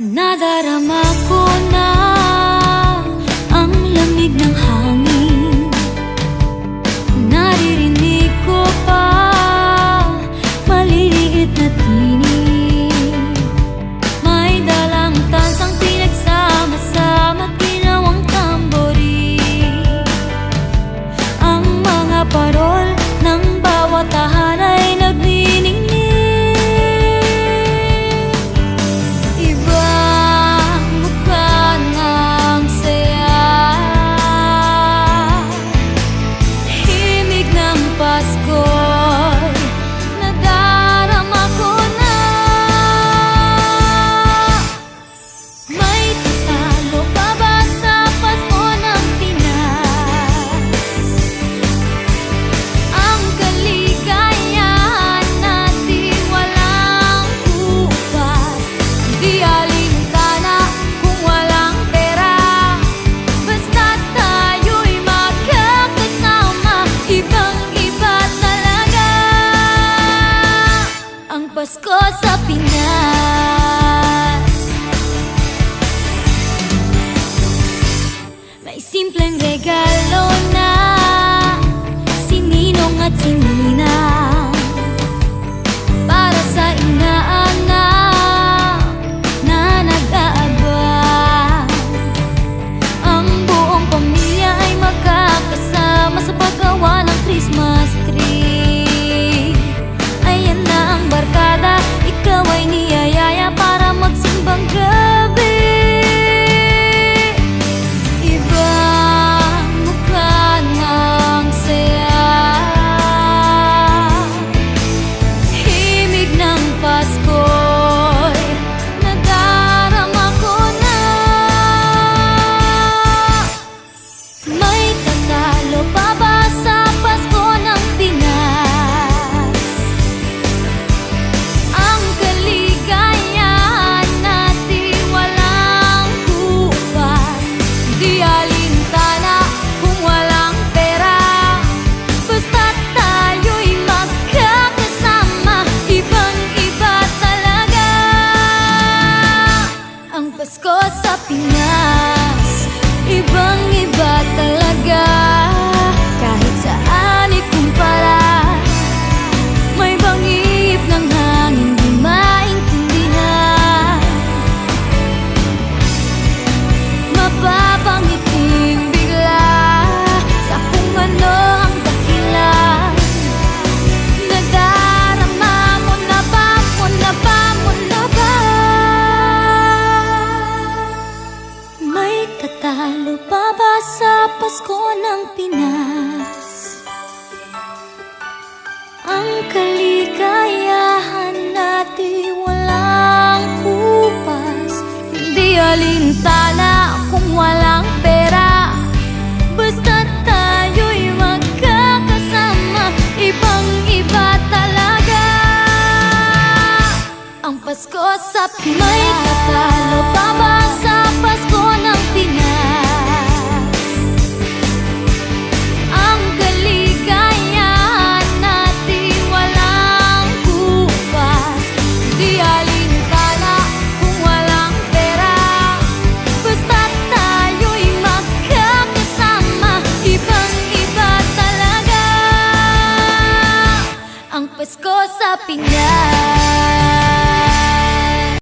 Nada ramako Ang Pasko May katalo pa ba sa Pasko ng Pinas? Ang kaligayahan natin walang kupas. Di alintana kung walang pera. Basta tayo'y magkakasama Ibang-iba talaga. Ang Pasko sa Pinas.